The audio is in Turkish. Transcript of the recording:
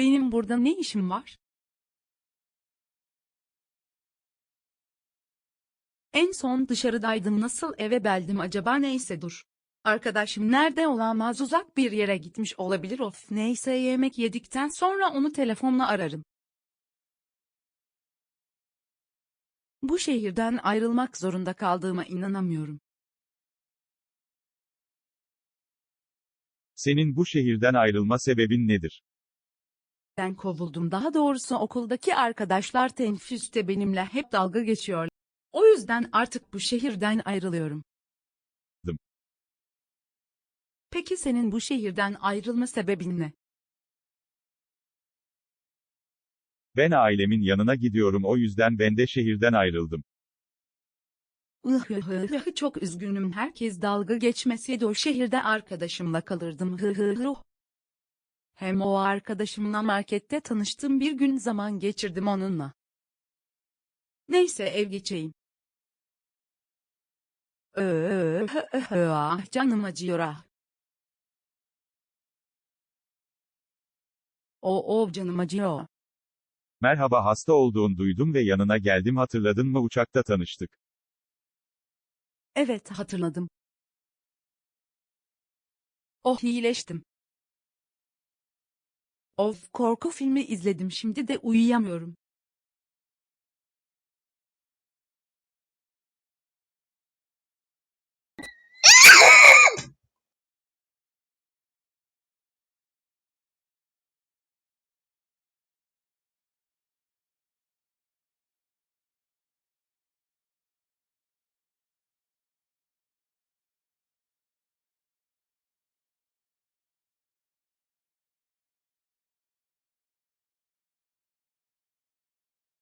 Benim burada ne işim var? En son dışarıdaydım nasıl eve beldim acaba neyse dur. Arkadaşım nerede olamaz uzak bir yere gitmiş olabilir of neyse yemek yedikten sonra onu telefonla ararım. Bu şehirden ayrılmak zorunda kaldığıma inanamıyorum. Senin bu şehirden ayrılma sebebin nedir? Ben kovuldum daha doğrusu okuldaki arkadaşlar tenfüste benimle hep dalga geçiyor. O yüzden artık bu şehirden ayrılıyorum. Dım. Peki senin bu şehirden ayrılma sebebin ne? Ben ailemin yanına gidiyorum o yüzden ben de şehirden ayrıldım. Çok üzgünüm herkes dalga geçmeseydi o şehirde arkadaşımla kalırdım. Hem o arkadaşımla markette tanıştım bir gün zaman geçirdim onunla. Neyse ev geçeyim. Öööö, ah canım acıyor ah. O o canım acıyor. Merhaba hasta olduğun duydum ve yanına geldim hatırladın mı uçakta tanıştık. Evet hatırladım. Oh iyileştim. Of korku filmi izledim şimdi de uyuyamıyorum.